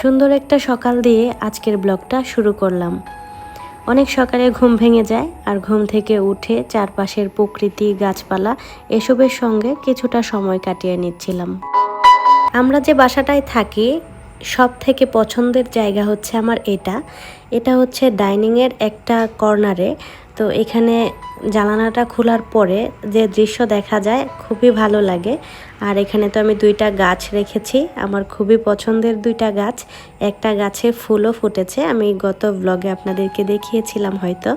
সুন্দর একটা সকাল দিয়ে আজকের ব্লগটা শুরু করলাম। অনেক সকালে ঘুম ভেঙে যায় আর ঘুম থেকে উঠে চারপাশের প্রকৃতি, গাছপালা এসবের সঙ্গে কিছুটা সময় কাটিয়ে নিচ্ছিলাম। আমরা যে বাসাটায় থাকি সব থেকে পছন্দের জায়গা হচ্ছে আমার এটা। এটা হচ্ছে ডাইনিংয়ের একটা কর্নারে তো এখানে জানালাটা খোলার পরে যে দৃশ্য দেখা যায় খুবই ভালো লাগে। আর এখানে তো আমি দুইটা গাছ রেখেছি, আমার খুবই পছন্দের দুইটা গাছ। একটা গাছে ফুলও ফুটেছে, আমি গত ব্লগে আপনাদেরকে দেখিয়েছিলাম হয়তো।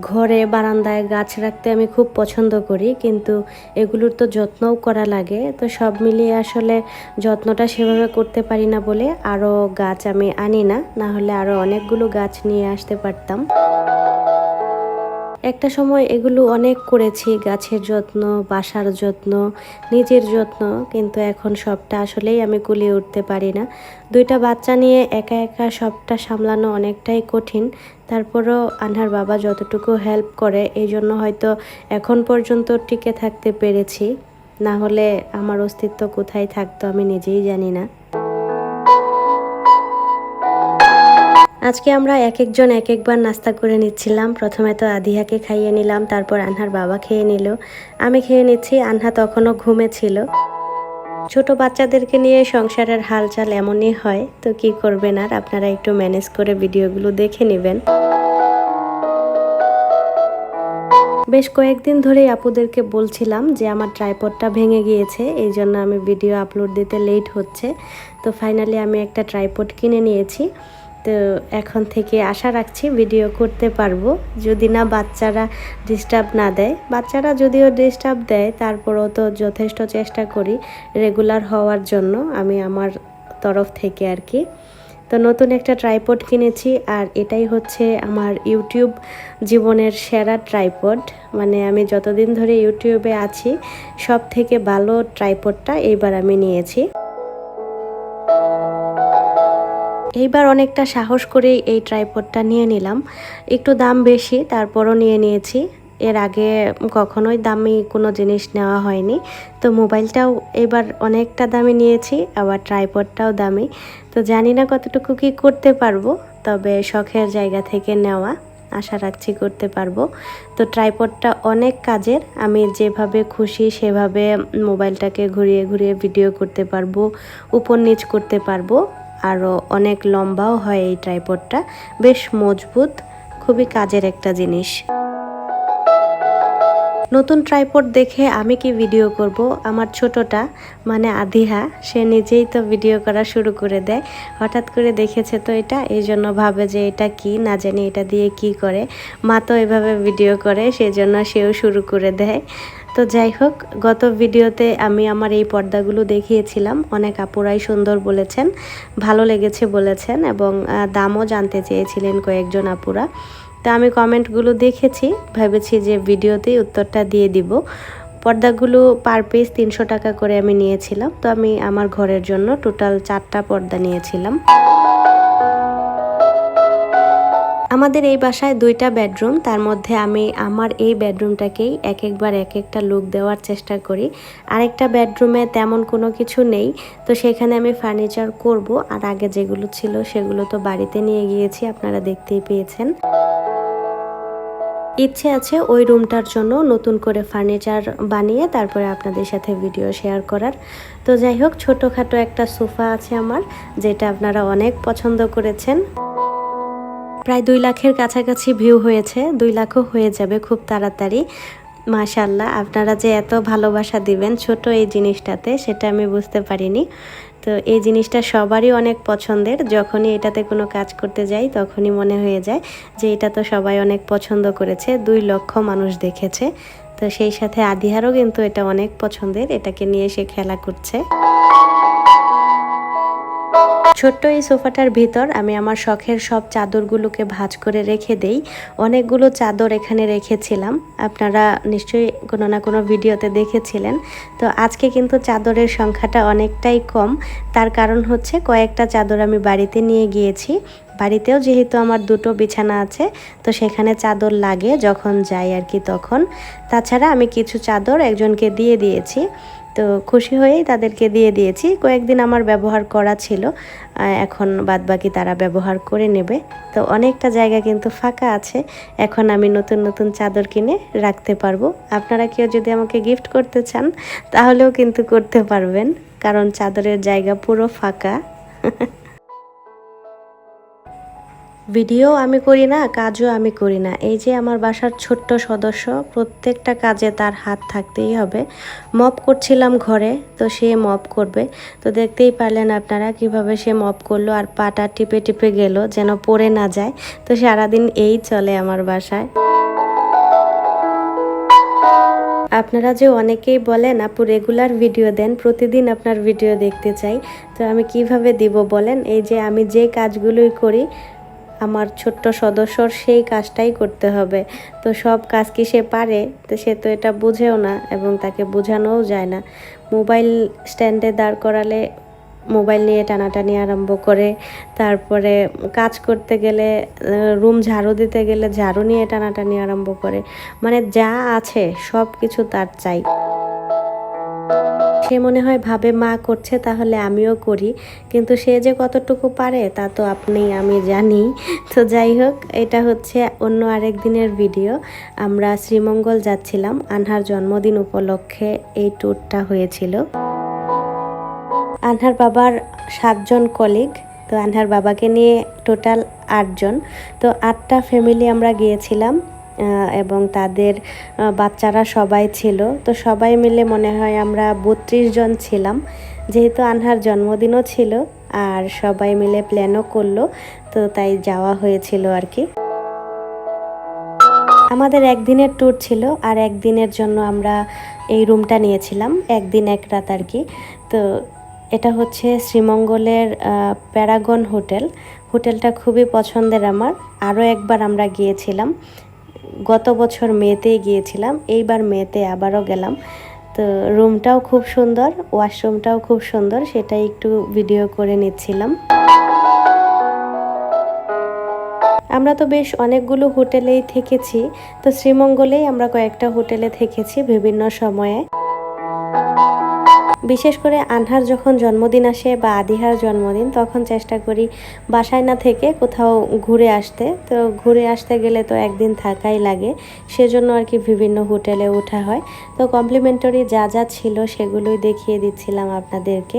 ঘরে বারান্দায় গাছ রাখতে আমি খুব পছন্দ করি, কিন্তু এগুলোর তো যত্নও করা লাগে। তো সব মিলিয়ে আসলে যত্নটা সেভাবে করতে পারি না বলে আরও গাছ আমি আনি না না হলে আরও অনেকগুলো গাছ নিয়ে আসতে পারতাম। একটা সময় এগুলো অনেক করেছি, গাছের যত্ন, বাসার যত্ন, নিজের যত্ন, কিন্তু এখন সবটা আসলেই আমি কুলিয়ে উঠতে পারি না। দুইটা বাচ্চা নিয়ে একা একা সবটা সামলানো অনেকটাই কঠিন তারপরও আনহার বাবা যতটুকু হেল্প করে এই জন্য হয়তো এখন পর্যন্ত টিকে থাকতে পেরেছি। না হলে আমার অস্তিত্ব কোথায় থাকতো আমি নিজেই জানি না। আজকে আমরা এক একজন এক একবার নাস্তা করে নিচ্ছিলাম। প্রথমে তো আদিহাকে খাইয়ে নিলাম, তারপর আনহার বাবা খেয়ে নিল। আমি খেয়ে নিচ্ছি, আনহা তখনও ঘুমেছিল ছোট বাচ্চাদেরকে নিয়ে সংসারের হালচাল এমনই হয়, তো কি করবেন আর? আপনারা একটু ম্যানেজ করে ভিডিওগুলো দেখে নেবেন। বেশ কয়েকদিন ধরেই আপুদেরকে বলছিলাম যে আমার ট্রাইপডটা ভেঙে গিয়েছে, এই জন্য আমি ভিডিও আপলোড দিতে লেট হচ্ছে। তো ফাইনালি আমি একটা ট্রাইপড কিনে নিয়েছি। তো এখন থেকে আশা রাখছি ভিডিও করতে পারব। যদি না বাচ্চারা ডিস্টার্ব না দেয়, বাচ্চারা যদিও ডিস্টার্ব দেয়, তারপরেও তো যথেষ্ট চেষ্টা করি রেগুলার হওয়ার জন্য আমি আমার তরফ থেকে আর কি। তো নতুন একটা ট্রাইপড কিনেছি আর এটাই হচ্ছে আমার ইউটিউব জীবনের সেরা ট্রাইপড মানে আমি যতদিন ধরে ইউটিউবে আছি সব থেকে ভালো ট্রাইপডটা এইবার আমি নিয়েছি। এইবার অনেকটা সাহস করেই এই ট্রাইপডটা নিয়ে নিলাম। একটু দাম বেশি, তারপরও নিয়ে নিয়েছি। এর আগে কখনোই দামি কোনো জিনিস নেওয়া হয়নি। তো মোবাইলটাও এবার অনেকটা দামি নিয়েছি, আবার ট্রাইপডটাও দামি। তো জানি না কতটুকু কি করতে পারব, তবে শখের জায়গা থেকে নেওয়া আশা রাখছি করতে পারব। তো ট্রাইপডটা অনেক কাজের, আমি যেভাবে খুশি সেভাবে মোবাইলটাকে ঘুরিয়ে ঘুরিয়ে ভিডিও করতে পারব উপর নিচ করতে পারব। আরও অনেক লম্বাও হয় এই ট্রাইপডটা বেশ মজবুত খুবই কাজের একটা জিনিস। নতুন ট্রাইপড দেখে আমি কি ভিডিও করব? আমার ছোটটা মানে আধিহা সে নিজেই তো ভিডিও করা শুরু করে দেয়। হঠাৎ করে দেখেছে তো এটা এই জন্য ভাবে যে এটা কি, না জানি এটা দিয়ে কি করে। মা তো এভাবে ভিডিও করে সেই জন্য সেও শুরু করে দেয়। তো যাই হোক, গত ভিডিওতে আমি আমার এই পর্দাগুলো দেখিয়েছিলাম। অনেক আপুরাই সুন্দর বলেছেন, ভালো লেগেছে বলেছেন এবং দামও জানতে চেয়েছিলেন কয়েকজন আপুরা। তো আমি কমেন্টগুলো দেখেছি, ভেবেছি যে ভিডিওতেই উত্তরটা দিয়ে দিব। পর্দাগুলো পার পিস তিনশো টাকা করে আমি নিয়েছিলাম, তো আমি আমার ঘরের জন্য টোটাল চারটা পর্দা নিয়েছিলাম। আমাদের এই বাসায় দুইটা বেডরুম, তার মধ্যে আমি আমার এই বেডরুমটাকেই এক একবার এক একটা লুক দেওয়ার চেষ্টা করি। আরেকটা বেডরুমে তেমন কোনো কিছু নেই, তো সেখানে আমি ফার্নিচার করব, আর আগে যেগুলো ছিল সেগুলো তো বাড়িতে নিয়ে গিয়েছি, আপনারা দেখতেই পেয়েছেন। ইচ্ছে আছে ওই রুমটার জন্য নতুন করে ফার্নিচার বানিয়ে তারপরে আপনাদের সাথে ভিডিও শেয়ার করার। তো যাই হোক, ছোটোখাটো একটা সোফা আছে আমার, যেটা আপনারা অনেক পছন্দ করেছেন। প্রায় দুই লাখের কাছাকাছি ভিউ হয়েছে, দুই লাখও হয়ে যাবে খুব তাড়াতাড়ি। মাশাল্লাহ আপনারা যে এত ভালোবাসা দিবেন ছোট এই জিনিসটাতে, সেটা আমি বুঝতে পারিনি। তো এই জিনিসটা সবারই অনেক পছন্দের। যখনই এটাতে কোনো কাজ করতে যাই, তখনই মনে হয়ে যায় যে এটা তো সবাই অনেক পছন্দ করেছে, দুই লক্ষ মানুষ দেখেছে। তো সেই সাথে আদিহারও কিন্তু এটা অনেক পছন্দের, এটাকে নিয়ে সে খেলা করছে। ছোট্ট এই সোফাটার ভিতর আমি আমার শখের সব চাদরগুলোকে ভাঁজ করে রেখে দেই। অনেকগুলো চাদর এখানে রেখেছিলাম। আপনারা নিশ্চয়ই কোনো না কোনো ভিডিওতে দেখেছিলেন। তো আজকে কিন্তু চাদরের সংখ্যাটা অনেকটাই কম। তার কারণ হচ্ছে কয়েকটা চাদর আমি বাড়িতে নিয়ে গিয়েছি। বাড়িতেও যেহেতু আমার দুটো বিছানা আছে, তো সেখানে চাদর লাগে যখন যাই আর কি তখন। তাছাড়া আমি কিছু চাদর একজনকে দিয়ে দিয়েছি। তো খুশি হয়েই তাদেরকে দিয়ে দিয়েছি। কয়েকদিন আমার ব্যবহার করা ছিল এখন বাদবাকি তারা ব্যবহার করে নেবে। তো অনেকটা জায়গা কিন্তু ফাঁকা আছে, এখন আমি নতুন নতুন চাদর কিনে রাখতে পারব। আপনারা কেউ যদি আমাকে গিফট করতে চান, তাহলেও কিন্তু করতে পারবেন, কারণ চাদরের জায়গা পুরো ফাঁকা। ভিডিও আমি করি না, কাজও আমি করি না। এই যে আমার বাসার ছোট্ট সদস্য, প্রত্যেকটা কাজে তার হাত থাকতেই হবে। মপ করছিলাম ঘরে, তো সে মপ করবে। তো দেখতেই পারলেন আপনারা কীভাবে সে মপ করল আর পাটা টিপে টিপে গেল যেন পড়ে না যায়। তো সারাদিন এই চলে আমার বাসায়। আপনারা যে অনেকেই বলেন, আপু রেগুলার ভিডিও দেন, প্রতিদিন আপনার ভিডিও দেখতে চাই। তো আমি কীভাবে দিব বলেন? এই যে আমি যে কাজগুলোই করি আমার ছোট্ট সদস্যর সেই কাজটাই করতে হবে। তো সব কাজ কি সে পারে? তো সে তো এটা বুঝেও না এবং তাকে বোঝানোও যায় না। মোবাইল স্ট্যান্ডে দাঁড় করালে মোবাইল নিয়ে টানাটানি আরম্ভ করে, তারপরে কাজ করতে গেলে রুম ঝাড়ু দিতে গেলে ঝাড়ু নিয়ে টানাটানি আরম্ভ করে। মানে যা আছে সব কিছু তার চাই। সে মনে হয় ভাবে, মা করছে তাহলে আমিও করি। কিন্তু সে যে কতটুকু পারে তা তো আপনি আমি জানি। তো যাই হোক, এটা হচ্ছে অন্য আরেক দিনের ভিডিও। আমরা শ্রীমঙ্গল যাচ্ছিলাম। আনহার জন্মদিন উপলক্ষে এই ট্যুরটা হয়েছিল। আনহার বাবার সাতজন কলিগ তো আনহার বাবাকে নিয়ে টোটাল আটজন। তো আটটা ফ্যামিলি আমরা গিয়েছিলাম। এবং তাদের বাচ্চারা সবাই ছিল। তো সবাই মিলে মনে হয় আমরা বত্রিশ জন ছিলাম। যেহেতু আনহার জন্মদিনও ছিল আর সবাই মিলে প্ল্যানও করল, তো তাই যাওয়া হয়েছিল আর কি। আমাদের একদিনের ট্যুর ছিল আর একদিনের জন্য আমরা এই রুমটা নিয়েছিলাম, একদিন এক রাত আর কি। তো এটা হচ্ছে শ্রীমঙ্গলের প্যারাগন হোটেল। হোটেলটা খুবই পছন্দের আমার। আরও একবার আমরা গিয়েছিলাম। গত বছর মেতে গিয়েছিলাম, এইবার মেতে আবারও গেলাম। তো রুমটাও খুব সুন্দর, ওয়াশরুমটাও খুব সুন্দর, সেটাই একটু ভিডিও করে নিচ্ছিলাম। আমরা তো বেশ অনেকগুলো হোটেলেই থেকেছি, তো শ্রীমঙ্গলেই আমরা কয়েকটা হোটেলে থেকেছি বিভিন্ন সময়ে। বিশেষ করে আনহার যখন জন্মদিন আসে বা আদিহার জন্মদিন, তখন চেষ্টা করি বাসায় না থেকে কোথাও ঘুরে আসতে। তো ঘুরে আসতে গেলে তো একদিন থাকাই লাগে, সেজন্য আর কি বিভিন্ন হোটেলে ওঠা হয়। তো কমপ্লিমেন্টারি যা যা ছিল সেগুলোই দেখিয়ে দিচ্ছিলাম আপনাদেরকে।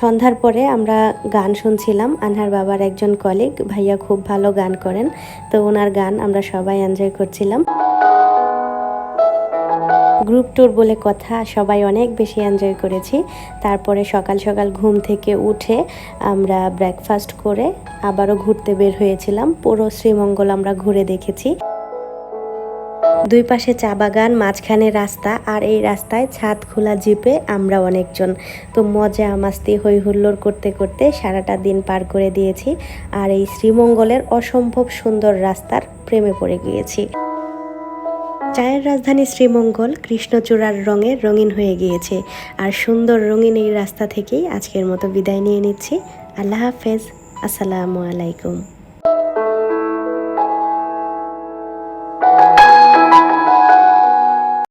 সন্ধ্যার পরে আমরা গান শুনছিলাম। আনহার বাবার একজন কলিগ ভাইয়া খুব ভালো গান করেন। তো ওনার গান আমরা সবাই এনজয় করছিলাম। গ্রুপ ট্যুর বলে কথা, সবাই অনেক বেশি এনজয় করেছি। তারপরে সকাল সকাল ঘুম থেকে উঠে আমরা ব্রেকফাস্ট করে আবারও ঘুরতে বের হয়েছিলাম। পুরো শ্রীমঙ্গল আমরা ঘুরে দেখেছি। দুই পাশে চা বাগান, মাঝখানে রাস্তা আর এই রাস্তায় ছাদ খোলা জিপে আমরা অনেকজন। তো মজা, মাস্তি হই হুল্লোড় করতে করতে সারাটা দিন পার করে দিয়েছি আর এই শ্রীমঙ্গলের অসম্ভব সুন্দর রাস্তার প্রেমে পড়ে গিয়েছি। চায়ের রাজধানী শ্রীমঙ্গল কৃষ্ণচূড়ার রঙে রঙিন হয়ে গিয়েছে আর সুন্দর রঙিন এই রাস্তা থেকেই আজকের মতো বিদায় নিয়ে নিচ্ছি। আল্লাহ হাফেজ। আসসালামু আলাইকুম।